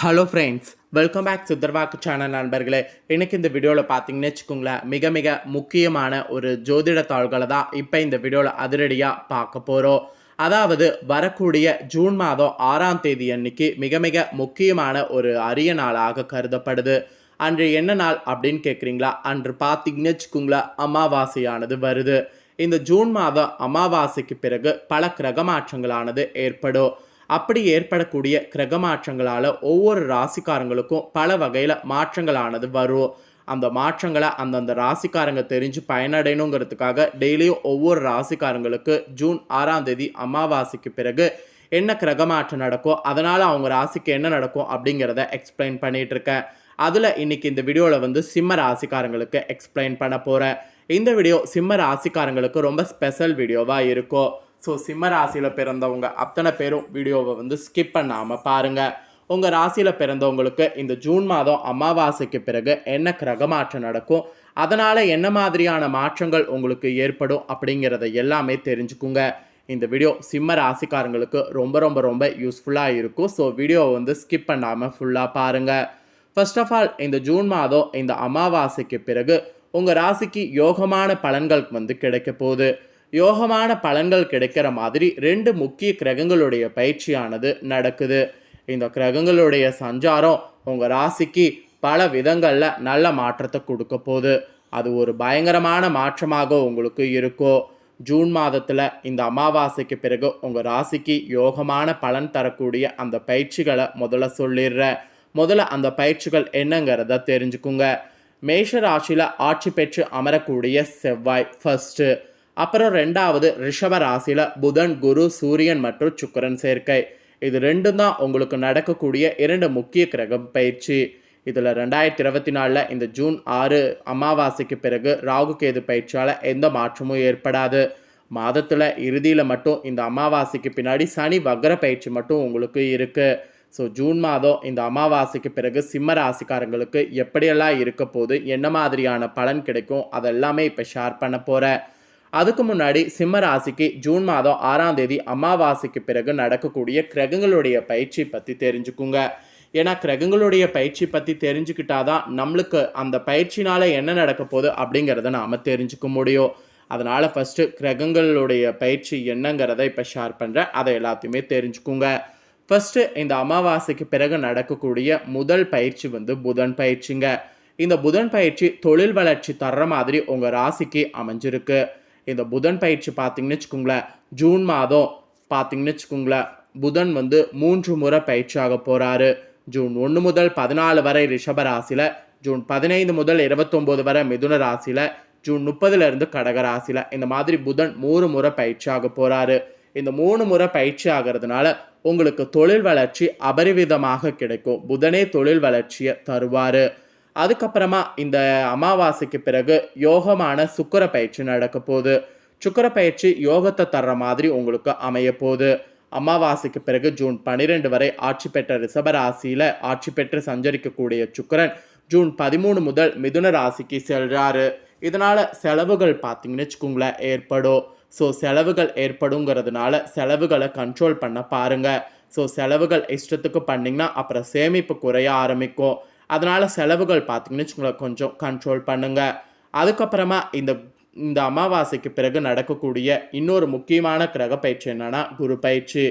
Hello friends welcome back Siddharvakku channel நண்பர்களே. இன்றைக்கி இந்த வீடியோவில் பார்த்தீங்கன்னு வச்சுக்கோங்களேன் மிக மிக முக்கியமான ஒரு ஜோதிட தாள்களை தான் இப்போ இந்த வீடியோவில் அதிரடியாக பார்க்க போகிறோம் அதாவது வரக்கூடிய ஜூன் மாதம் ஆறாம் தேதி அன்னைக்கு மிக மிக முக்கியமான ஒரு அரிய நாளாக கருதப்படுது. அன்று என்ன நாள் அப்படின்னு கேட்குறீங்களா அன்று பார்த்தீங்கன்னு வச்சுக்கோங்களேன் அமாவாசையானது வருது. இந்த ஜூன் மாதம் அமாவாசைக்கு பிறகு பல கிரக மாற்றங்களானது ஏற்படும். அப்படி ஏற்படக்கூடிய கிரக மாற்றங்களால் ஒவ்வொரு ராசிக்காரங்களுக்கும் பல வகையில் மாற்றங்களானது வரும். அந்த மாற்றங்களை அந்தந்த ராசிக்காரங்க தெரிஞ்சு பயனடையணுங்கிறதுக்காக டெய்லியும் ஒவ்வொரு ராசிக்காரங்களுக்கு ஜூன் ஆறாம் தேதி அமாவாசைக்கு பிறகு என்ன கிரக மாற்றம் நடக்கும் அதனால் அவங்க ராசிக்கு என்ன நடக்கும் அப்படிங்கிறத எக்ஸ்பிளைன் பண்ணிகிட்ருக்கேன் அதில் இன்னைக்கு இந்த வீடியோவில் வந்து சிம்ம ராசிக்காரங்களுக்கு எக்ஸ்பிளைன் பண்ண போகிறேன் இந்த வீடியோ சிம்ம ராசிக்காரங்களுக்கு ரொம்ப ஸ்பெஷல் வீடியோவாக இருக்கும் ஸோ சிம்ம ராசியில் பிறந்தவங்க அத்தனை பேரும் வீடியோவை வந்து ஸ்கிப் பண்ணாமல் பாருங்கள் உங்கள் ராசியில் பிறந்தவங்களுக்கு இந்த ஜூன் மாதம் அமாவாசைக்கு பிறகு என்ன கிரக மாற்றம் நடக்கும்? அதனால் என்ன மாதிரியான மாற்றங்கள் உங்களுக்கு ஏற்படும் அப்படிங்கிறத எல்லாமே தெரிஞ்சுக்குங்க. இந்த வீடியோ சிம்ம ராசிக்காரங்களுக்கு ரொம்ப ரொம்ப ரொம்ப யூஸ்ஃபுல்லாக இருக்கும். ஸோ வீடியோவை வந்து ஸ்கிப் பண்ணாமல் ஃபுல்லாக பாருங்கள் ஃபர்ஸ்ட் ஆஃப் ஆல் இந்த ஜூன் மாதம் இந்த அமாவாசைக்கு பிறகு உங்கள் ராசிக்கு யோகமான பலன்கள் வந்து கிடைக்க போகுது. யோகமான பலன்கள் கிடைக்கிற மாதிரி ரெண்டு முக்கிய கிரகங்களுடைய பயிற்சியானது நடக்குது. இந்த கிரகங்களுடைய சஞ்சாரம் உங்கள் ராசிக்கு பல விதங்களில் நல்ல மாற்றத்தை கொடுக்க போகுது. அது ஒரு பயங்கரமான மாற்றமாக உங்களுக்கு இருக்கும் ஜூன் மாதத்தில் இந்த அமாவாசைக்கு பிறகு உங்கள் ராசிக்கு யோகமான பலன் தரக்கூடிய அந்த பயிற்சிகளை முதல்ல சொல்லிடுறேன் முதல்ல அந்த பயிற்சிகள் என்னங்கிறத தெரிஞ்சுக்குங்க. மேஷ ராசியில் ஆட்சி பெற்று அமரக்கூடிய செவ்வாய் ஃபர்ஸ்ட்டு அப்புறம் ரெண்டாவது ரிஷப ராசியில் புதன் குரு சூரியன் மற்றும் சுக்கரன் சேர்க்கை. இது ரெண்டும் தான் உங்களுக்கு நடக்கக்கூடிய இரண்டு முக்கிய கிரகம் பயிற்சி. இதில் ரெண்டாயிரத்தி இருபத்தி நாலில் இந்த ஜூன் ஆறு அமாவாசைக்கு பிறகு ராகு கேது பயிற்சியால் எந்த மாற்றமும் ஏற்படாது. மாதத்தில் இறுதியில் மட்டும் இந்த அமாவாசைக்கு பின்னாடி சனி வக்ர பயிற்சி மட்டும் உங்களுக்கு இருக்குது ஸோ ஜூன் மாதம் இந்த அமாவாசைக்கு பிறகு சிம்ம ராசிக்காரங்களுக்கு எப்படியெல்லாம் இருக்க போது என்ன மாதிரியான பலன் கிடைக்கும் அதெல்லாமே இப்போ ஷேர் பண்ண போகிறேன் அதுக்கு முன்னாடி சிம்ம ராசிக்கு ஜூன் மாதம் ஆறாம் தேதி அமாவாசைக்கு பிறகு நடக்கக்கூடிய கிரகங்களுடைய பயிற்சி பற்றி தெரிஞ்சுக்குங்க. ஏன்னா கிரகங்களுடைய பயிற்சி பற்றி தெரிஞ்சுக்கிட்டாதான் நம்மளுக்கு அந்த பயிற்சினால் என்ன நடக்க போகுது அப்படிங்கிறத நாம் தெரிஞ்சுக்க முடியும். அதனால் ஃபஸ்ட்டு கிரகங்களுடைய பயிற்சி என்னங்கிறத இப்போ ஷேர் பண்ணுறேன் அதை எல்லாத்தையுமே தெரிஞ்சுக்குங்க. ஃபஸ்ட்டு இந்த அமாவாசைக்கு பிறகு நடக்கக்கூடிய முதல் பயிற்சி வந்து புதன் பயிற்சிங்க. இந்த புதன் பயிற்சி தொழில் வளர்ச்சி தர்ற மாதிரி உங்கள் ராசிக்கு அமைஞ்சிருக்கு. இந்த புதன் பயிற்சி பார்த்தீங்கன்னு வச்சுக்கோங்களேன் ஜூன் மாதம் பார்த்தீங்கன்னு வச்சுக்கோங்களேன் புதன் வந்து மூன்று முறை பயிற்சியாக போகிறாரு ஜூன் ஒன்று முதல் பதினாலு வரை ரிஷப ராசியில் ஜூன் பதினைந்து முதல் இருபத்தொம்போது வரை மிதுன ராசியில் ஜூன் முப்பதுலேருந்து கடக ராசியில் இந்த மாதிரி புதன் மூணு முறை பயிற்சியாக போகிறாரு இந்த மூணு முறை பயிற்சி ஆகிறதுனால உங்களுக்கு தொழில் வளர்ச்சி அபரிவிதமாக கிடைக்கும். புதனே தொழில் வளர்ச்சியை தருவார். அதுக்கப்புறமா இந்த அமாவாசைக்கு பிறகு யோகமான சுக்கர பயிற்சி நடக்க போகுது. சுக்கர பயிற்சி யோகத்தை தர்ற மாதிரி உங்களுக்கு அமைய போகுது. அமாவாசைக்கு பிறகு ஜூன் பன்னிரெண்டு வரை ஆட்சி பெற்ற ரிஷபராசியில் ஆட்சி பெற்று சஞ்சரிக்கக்கூடிய சுக்கரன் ஜூன் பதிமூணு முதல் மிதுன ராசிக்கு செல்கிறாரு இதனால் செலவுகள் பார்த்தீங்கன்னு வச்சுக்கோங்களேன் ஏற்படும். ஸோ செலவுகள் ஏற்படுங்கிறதுனால செலவுகளை கண்ட்ரோல் பண்ண பாருங்கள் ஸோ செலவுகள் இஷ்டத்துக்கு பண்ணிங்கன்னா அப்புறம் சேமிப்பு குறைய ஆரம்பிக்கும். அதனால் செலவுகள் பார்த்தீங்கன்னு வச்சுக்கோங்களேன் கொஞ்சம் கண்ட்ரோல் பண்ணுங்கள் அதுக்கப்புறமா இந்த இந்த அமாவாசைக்கு பிறகு நடக்கக்கூடிய இன்னொரு முக்கியமான கிரக பயிற்சி என்னென்னா குரு பயிற்சி.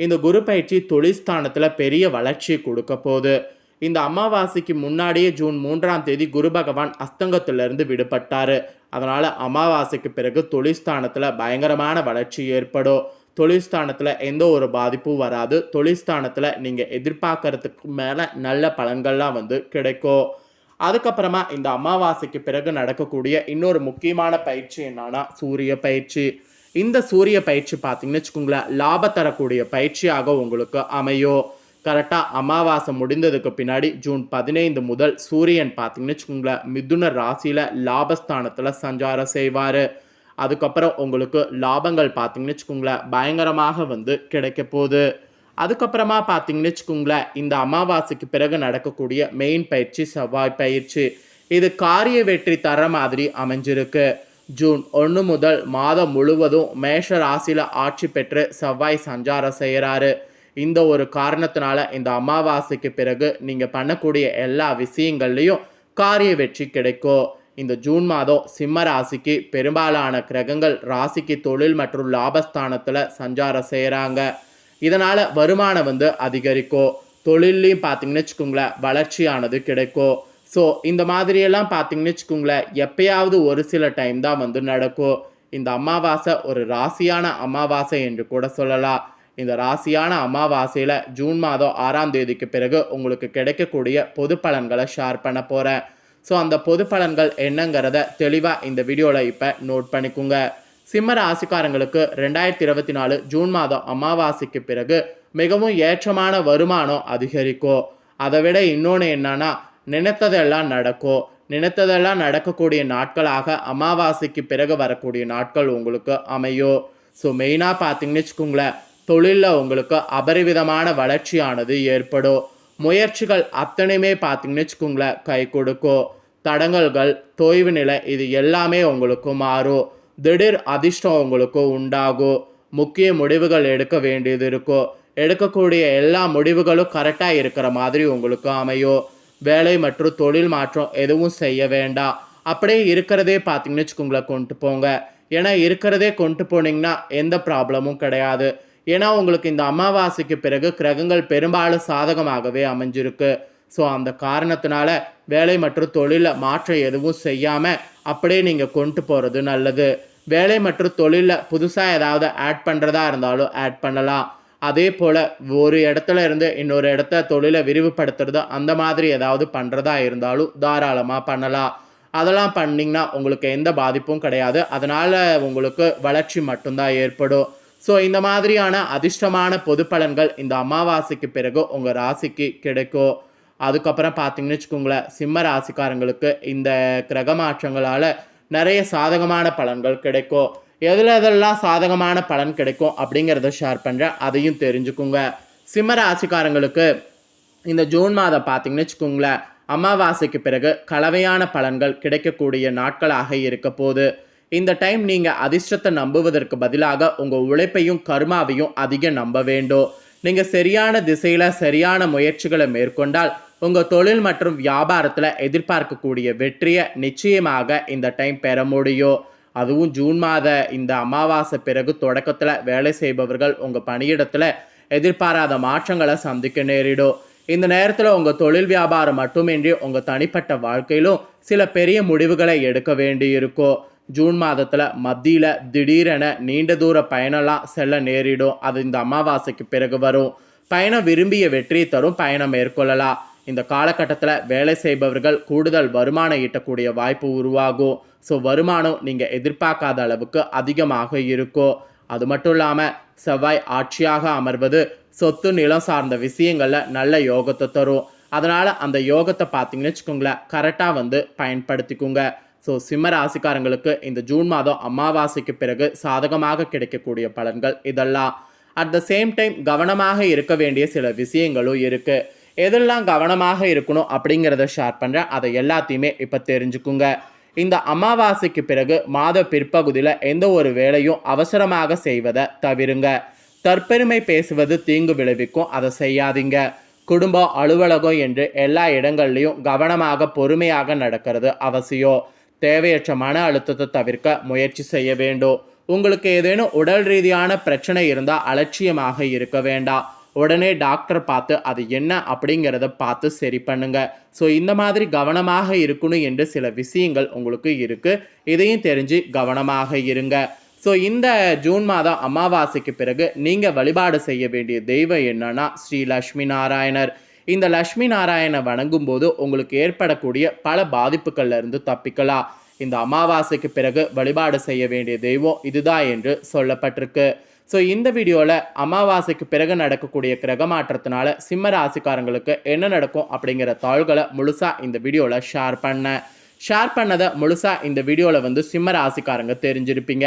இந்த குரு பயிற்சி தொழில்ஸ்தானத்தில் பெரிய வளர்ச்சி கொடுக்க போகுது. இந்த அமாவாசைக்கு முன்னாடியே ஜூன் மூன்றாம் தேதி குரு பகவான் அஸ்தங்கத்திலிருந்து விடுபட்டார். அதனால் அமாவாசைக்கு பிறகு தொழில்ஸ்தானத்தில் பயங்கரமான வளர்ச்சி ஏற்படும். தொழில்ஸ்தானத்தில் எந்த ஒரு பாதிப்பும் வராது. தொழில்ஸ்தானத்தில் நீங்கள் எதிர்பார்க்கறதுக்கு மேலே நல்ல பலன்கள்லாம் வந்து கிடைக்கும். அதுக்கப்புறமா இந்த அமாவாசைக்கு பிறகு நடக்கக்கூடிய இன்னொரு முக்கியமான பயிற்சி என்னன்னா சூரிய பயிற்சி. இந்த சூரிய பயிற்சி பார்த்தீங்கன்னு வச்சுக்கோங்களேன் லாபம் தரக்கூடிய பயிற்சியாக உங்களுக்கு அமையும். கரெக்டாக அமாவாசை முடிந்ததுக்கு பின்னாடி ஜூன் பதினைந்து முதல் சூரியன் பார்த்தீங்கன்னு வச்சுக்கோங்களேன் மிதுன ராசியில் லாபஸ்தானத்தில் சஞ்சாரம் செய்வார். அதுக்கப்புறம் உங்களுக்கு லாபங்கள் பார்த்தீங்கன்னு வச்சுக்கோங்களேன் பயங்கரமாக வந்து கிடைக்க போகுது. அதுக்கப்புறமா பார்த்தீங்கன்னு வச்சுக்கோங்களேன் இந்த அமாவாசைக்கு பிறகு நடக்கக்கூடிய மெயின் பயிற்சி செவ்வாய் பயிற்சி. இது காரிய வெற்றி தர மாதிரி அமைஞ்சிருக்கு. ஜூன் ஒன்று முதல் மாதம் முழுவதும் மேஷ ராசியில் ஆட்சி பெற்று செவ்வாய் சஞ்சாரம் செய்கிறாரு இந்த ஒரு காரணத்தினால இந்த அமாவாசைக்கு பிறகு நீங்கள் பண்ணக்கூடிய எல்லா விஷயங்கள்லையும் காரிய வெற்றி கிடைக்கும். இந்த ஜூன் மாதம் சிம்ம ராசிக்கு பெரும்பாலான கிரகங்கள் ராசிக்கு தொழில் மற்றும் லாபஸ்தானத்தில் சஞ்சாரம் செய்கிறாங்க இதனால் வருமானம் வந்து அதிகரிக்கும். தொழில்லையும் பார்த்தீங்கன்னு வச்சுக்கோங்களேன் வளர்ச்சியானது கிடைக்கும். ஸோ இந்த மாதிரியெல்லாம் பார்த்தீங்கன்னு வச்சுக்கோங்களேன் எப்பயாவது ஒரு சில டைம் தான் வந்து நடக்கும். இந்த அமாவாசை ஒரு ராசியான அமாவாசை என்று கூட சொல்லலாம். இந்த ராசியான அமாவாசையில் ஜூன் மாதம் ஆறாம் தேதிக்கு பிறகு உங்களுக்கு கிடைக்கக்கூடிய பொது பலன்களை ஷேர் பண்ண போகிறேன் ஸோ அந்த பொது பலன்கள் என்னங்கிறத தெளிவாக இந்த வீடியோவில் இப்போ நோட் பண்ணிக்கோங்க. சிம்ம ராசிக்காரங்களுக்கு ரெண்டாயிரத்தி இருபத்தி நாலு ஜூன் மாதம் அமாவாசைக்கு பிறகு மிகவும் ஏற்றமான வருமானம் அதிகரிக்கும் அதை விட இன்னொன்று என்னன்னா நினைத்ததெல்லாம் நடக்கும் நினைத்ததெல்லாம் நடக்கக்கூடிய நாட்களாக அமாவாசைக்கு பிறகு வரக்கூடிய நாட்கள் உங்களுக்கு அமையும் ஸோ மெயினாக பார்த்தீங்கன்னு வச்சுக்கோங்களேன் தொழிலில் உங்களுக்கு அபரிவிதமான வளர்ச்சியானது ஏற்படும். முயற்சிகள் அத்தனையுமே பார்த்தீங்கன்னு வச்சுக்கோங்களேன். கை கொடுக்கும் தடங்கல்கள் தொய்வு நிலை இது எல்லாமே உங்களுக்கு மாறும். திடீர் அதிர்ஷ்டம் உங்களுக்கு உண்டாகும் முக்கிய முடிவுகள் எடுக்க வேண்டியது இருக்கும் எடுக்கக்கூடிய எல்லா முடிவுகளும் கரெக்டாக இருக்கிற மாதிரி உங்களுக்கு அமையும். வேலை மற்றும் தொழில் மாற்றம் எதுவும் செய்ய வேண்டாம். அப்படியே இருக்கிறதே பார்த்தீங்கன்னு வச்சுக்கோங்களேன் கொண்டு போங்க. ஏன்னா இருக்கிறதே கொண்டு போனீங்கன்னா எந்த ப்ராப்ளமும் கிடையாது. ஏன்னா உங்களுக்கு இந்த அமாவாசைக்கு பிறகு கிரகங்கள் பெரும்பாலும் சாதகமாகவே அமைஞ்சிருக்கு. ஸோ அந்த காரணத்தினால வேலை மற்றும் தொழிலில் மாற்றம் எதுவும் செய்யாமல் அப்படியே நீங்கள் கொண்டு போகிறது நல்லது. வேலை மற்றும் தொழிலில் புதுசாக ஏதாவது ஆட் பண்ணுறதா இருந்தாலும் ஆட் பண்ணலாம். அதே போல் ஒரு இடத்துல இருந்து இன்னொரு இடத்த தொழிலை விரிவுபடுத்துறது அந்த மாதிரி ஏதாவது பண்ணுறதா இருந்தாலும் தாராளமாக பண்ணலாம். அதெல்லாம் பண்ணிங்கன்னா உங்களுக்கு எந்த பாதிப்பும் கிடையாது. அதனால் உங்களுக்கு வளர்ச்சி மட்டும்தான் ஏற்படும். ஸோ இந்த மாதிரியான அதிர்ஷ்டமான பொது பலன்கள் இந்த அமாவாசைக்கு பிறகு உங்கள் ராசிக்கு கிடைக்கும் அதுக்கப்புறம் பார்த்தீங்கன்னு வச்சுக்கோங்களேன் சிம்ம ராசிக்காரங்களுக்கு இந்த கிரக மாற்றங்களால் நிறைய சாதகமான பலன்கள் கிடைக்கும் எதில் எதெல்லாம் சாதகமான பலன் கிடைக்கும் அப்படிங்கிறத ஷேர் பண்ணுறேன் அதையும் தெரிஞ்சுக்குங்க. சிம்ம ராசிக்காரங்களுக்கு இந்த ஜூன் மாதம் பார்த்தீங்கன்னு வச்சுக்கோங்களேன் அமாவாசைக்கு பிறகு கலவையான பலன்கள் கிடைக்கக்கூடிய நாட்களாக இருக்க போகுது இந்த டைம் நீங்கள் அதிர்ஷ்டத்தை நம்புவதற்கு பதிலாக உங்கள் உழைப்பையும் கர்மாவையும் அதிகம் நம்ப வேண்டும். நீங்கள் சரியான திசையில் சரியான முயற்சிகளை மேற்கொண்டால் உங்கள் தொழில் மற்றும் வியாபாரத்தில் எதிர்பார்க்கக்கூடிய வெற்றியை நிச்சயமாக இந்த டைம் பெற முடியும். அதுவும் ஜூன் மாத இந்த அமாவாசை பிறகு தொடக்கத்தில் வேலை செய்பவர்கள் உங்கள் பணியிடத்தில் எதிர்பாராத மாற்றங்களை சந்திக்க நேரிடும். இந்த நேரத்தில் உங்கள் தொழில் வியாபாரம் மட்டுமின்றி உங்கள் தனிப்பட்ட வாழ்க்கையிலும் சில பெரிய முடிவுகளை எடுக்க வேண்டியிருக்கும். ஜூன் மாதத்தில் மத்தியில் திடீரென நீண்ட தூர பயணம்லாம் செல்ல நேரிடும். அது இந்த அமாவாசைக்கு பிறகு வரும். பயணம் விரும்பிய வெற்றி தரும். பயணம் மேற்கொள்ளலாம். இந்த காலகட்டத்தில் வேலை செய்பவர்கள் கூடுதல் வருமானம் ஈட்டக்கூடிய வாய்ப்பு உருவாகும். ஸோ வருமானம் நீங்கள் எதிர்பார்க்காத அளவுக்கு அதிகமாக இருக்கும். அது மட்டும் இல்லாமல் செவ்வாய் ஆட்சியாக அமர்வது சொத்து நிலம் சார்ந்த விஷயங்களில் நல்ல யோகத்தை தரும். அதனால் அந்த யோகத்தை பார்த்தீங்கன்னு வச்சுக்கோங்களேன் கரெக்டாக வந்து பயன்படுத்திக்கோங்க. ஸோ சிம்ம ராசிக்காரங்களுக்கு இந்த ஜூன் மாதம் அமாவாசைக்கு பிறகு சாதகமாக கிடைக்கக்கூடிய பலன்கள் இதெல்லாம். அட் த சேம் டைம் கவனமாக இருக்க வேண்டிய சில விஷயங்களும் இருக்குது எதெல்லாம் கவனமாக இருக்கணும் அப்படிங்கிறத ஷேர் பண்ணுறேன் அதை எல்லாத்தையுமே இப்போ தெரிஞ்சுக்குங்க. இந்த அமாவாசைக்கு பிறகு மாத பிற்பகுதியில் எந்த ஒரு வேலையும் அவசரமாக செய்வதை தவிருங்க. தற்பெருமை பேசுவது தீங்கு விளைவிக்கும். அதை செய்யாதீங்க. குடும்பம் அலுவலகம் என்று எல்லா இடங்கள்லையும் கவனமாக பொறுமையாக நடக்கிறது அவசியம். தேவையற்ற மன அழுத்தத்தை தவிர்க்க முயற்சி செய்ய வேண்டும். உங்களுக்கு ஏதேனும் உடல் ரீதியான பிரச்சனை இருந்தால் அலட்சியமாக இருக்க வேண்டாம். உடனே டாக்டர் பார்த்து அது என்ன? அப்படிங்கிறத பார்த்து சரி பண்ணுங்க. ஸோ இந்த மாதிரி கவனமாக இருக்கணும் என்று சில விஷயங்கள் உங்களுக்கு இருக்குது இதையும் தெரிஞ்சு கவனமாக இருங்க. ஸோ இந்த ஜூன் மாதம் அமாவாசைக்கு பிறகு நீங்கள் வழிபாடு செய்ய வேண்டிய தெய்வம் என்னன்னா ஸ்ரீ லக்ஷ்மி நாராயணர். இந்த லக்ஷ்மி நாராயணை வணங்கும் போது உங்களுக்கு ஏற்படக்கூடிய பல பாதிப்புகள்ல இருந்து தப்பிக்கலாம். இந்த அமாவாசைக்கு பிறகு வழிபாடு செய்ய வேண்டிய தெய்வம் இதுதான் என்று சொல்லப்பட்டிருக்கு. ஸோ இந்த வீடியோவில் அமாவாசைக்கு பிறகு நடக்கக்கூடிய கிரக மாற்றத்தினால சிம்ம ராசிக்காரங்களுக்கு என்ன நடக்கும் அப்படிங்கிற தாள்களை முழுசாக இந்த வீடியோவில் ஷேர் பண்ணேன். ஷேர் பண்ணதை முழுசாக இந்த வீடியோவில் வந்து சிம்ம ராசிக்காரங்க தெரிஞ்சிருப்பீங்க.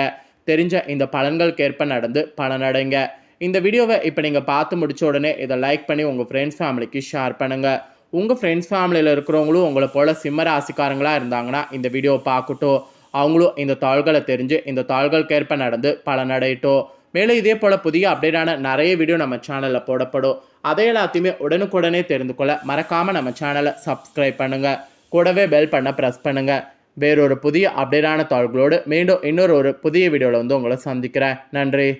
தெரிஞ்ச இந்த பலன்களுக்கேற்ப நடந்து பலனடைங்க. இந்த வீடியோவை இப்போ நீங்கள் பார்த்து முடிச்ச உடனே இதை லைக் பண்ணி உங்கள் ஃப்ரெண்ட்ஸ் ஃபேமிலிக்கு ஷேர் பண்ணுங்கள் உங்கள் ஃப்ரெண்ட்ஸ் ஃபேமிலியில் இருக்கிறவங்களும் உங்களை போல் சிம்ம ராசிக்காரங்களாக இருந்தாங்கன்னா இந்த வீடியோவை பார்க்கட்டும். அவங்களும் இந்த தாள்களை தெரிஞ்சு இந்த தாள்களுக்கேற்ப நடந்து பலனடையட்டும் மேலும் இதே போல் புதிய அப்டேட்டான நிறைய வீடியோ நம்ம சேனலில் போடப்படும். அதை எல்லாத்தையுமே உடனுக்குடனே தெரிந்து கொள்ள மறக்காமல் நம்ம சேனலை சப்ஸ்கிரைப் பண்ணுங்கள் கூடவே பெல் பண்ண ப்ரெஸ் பண்ணுங்கள் வேறொரு புதிய அப்டேட்டான தாள்களோடு மீண்டும் இன்னொரு ஒரு புதிய வீடியோவில் வந்து உங்களை சந்திக்கிறேன். நன்றி.